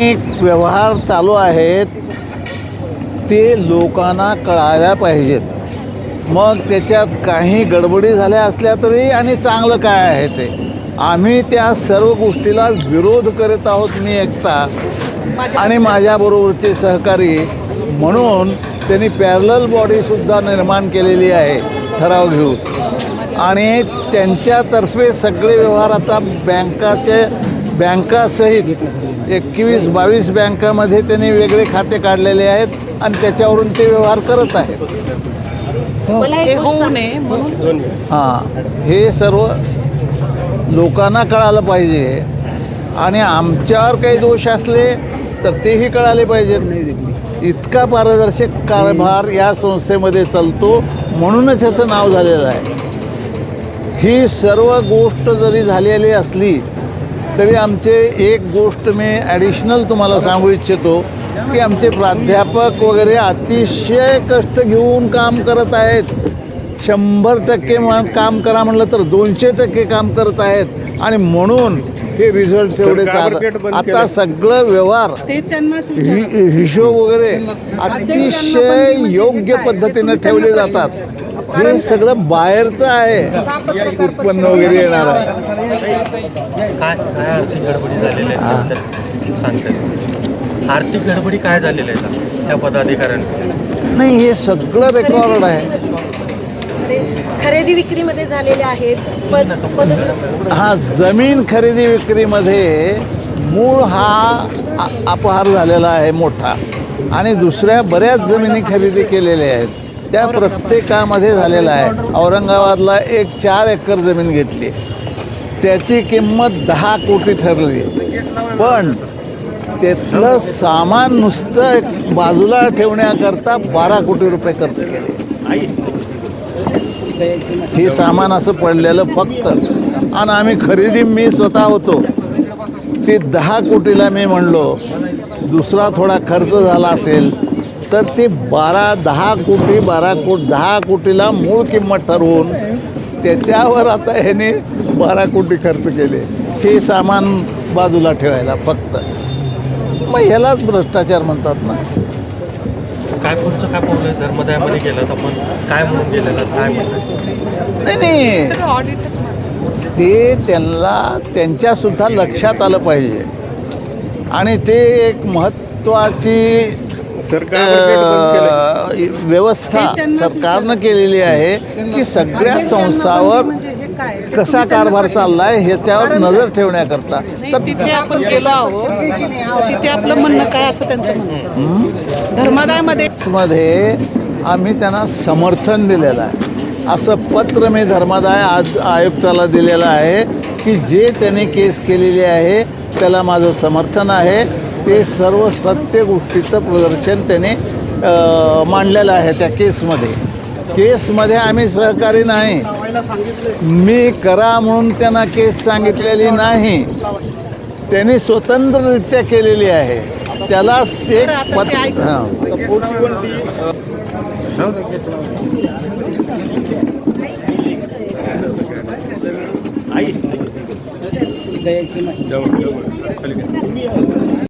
व्यवहार चालू आहेत ते लोकांना कळायला पाहिजेत. मग त्याच्यात काही गडबडी झाल्या असल्या तरी आणि चांगलं काय आहे ते. आम्ही त्या सर्व गोष्टीला विरोध करत आहोत मी एकटा आणि माझ्याबरोबरचे सहकारी म्हणून त्यांनी पॅरल बॉडीसुद्धा निर्माण केलेली आहे ठराव घेऊन. आणि त्यांच्यातर्फे सगळे व्यवहार आता बँकाचे बँकासहित एकवीस बावीस बँकामध्ये त्यांनी वेगळे खाते काढलेले आहेत आणि त्याच्यावरून ते व्यवहार करत आहेत. हे होऊ नये म्हणून हां हे सर्व लोकांना कळालं पाहिजे. आणि आमच्यावर काही दोष असले तर तेही कळाले पाहिजेत. इतका पारदर्शक कारभार या संस्थेमध्ये चालतो म्हणूनच याचं नाव झालेलं आहे. ही सर्व गोष्ट जरी झालेली असली तरी आमचे एक गोष्ट मी ॲडिशनल तुम्हाला सांगू इच्छितो की आमचे प्राध्यापक वगैरे अतिशय कष्ट घेऊन काम करत आहेत. शंभर टक्के म- काम करा म्हणलं तर दोनशे टक्के काम करत आहेत. आणि म्हणून हे रिझल्ट एवढे चाल आता सगळं व्यवहार हि- हिशोब वगैरे अतिशय योग्य पद्धतीनं ठेवले जातात. हे सगळं बाहेरचं आहे. उत्पन्न वगैरे येणार आहे. काय काय आर्थिक गडबडी त्याबद्दल सांगतात आर्थिक गडबडी काय झालेल्या आहेत त्या पदाधिकाऱ्यांकडे नाही हे सगळं रेकॉर्ड आहे. खरेदी विक्रीमध्ये झालेले आहेत. पद पद हा जमीन खरेदी विक्रीमध्ये मूळ हा अपहार झालेला आहे मोठा. आणि दुसऱ्या बऱ्याच जमिनी खरेदी केलेल्या आहेत. त्या प्रत्येकामध्ये झालेला आहे. औरंगाबादला एक चार एकर जमीन घेतली. त्याची किंमत दहा कोटी ठरली. पण त्यातलं सामान नुसतं एक बाजूला ठेवण्याकरता बारा कोटी रुपये खर्च केले. हे सामान असं पडलेलं फक्त. आणि आम्ही खरेदी मी स्वतः होतो. ते दहा कोटीला मी म्हणलो दुसरा थोडा खर्च झाला असेल तर ते बारा दहा कोटी बारा कोट दहा कोटीला मूळ किंमत ठरवून त्याच्यावर आता ह्याने बारा कोटी खर्च केले. हे सामान बाजूला ठेवायला फक्त. मग ह्यालाच भ्रष्टाचार म्हणतात ना. काय पुढचं काय पावलं धर्मदायामध्ये गेलं आपण काय म्हणून गेलेलं? काय म्हणतात नाही नाही. ते त्यांना त्यांच्यासुद्धा लक्षात आलं पाहिजे. आणि ते एक महत्त्वाची व्यवस्था सरकारनं केलेली आहे की सगळ्या संस्थावर म्हणजे हे काय? कसा कारभार चाललाय ह्याच्यावर नजर ठेवण्याकरता. नाही तिथे आपण गेलो आहोत. तर तिथे आपलं म्हणणं काय असं त्यांचं म्हणणं. धर्मादायामध्ये मध्ये आम्ही त्यांना समर्थन दिलेलं आहे. असं पत्र मी धर्मादाय आज आयुक्ताला दिलेलं आहे की जे त्याने केस केलेली आहे त्याला माझं समर्थन आहे. ते सर्व सत्य गोष्टीचं प्रदर्शन त्याने मांडलेलं आहे त्या केसमध्ये. केसमध्ये आम्ही सहकारी नाही. मी करा म्हणून त्यांना केस सांगितलेली नाही. त्यांनी स्वतंत्ररित्या केलेली आहे. त्याला एक पत आई.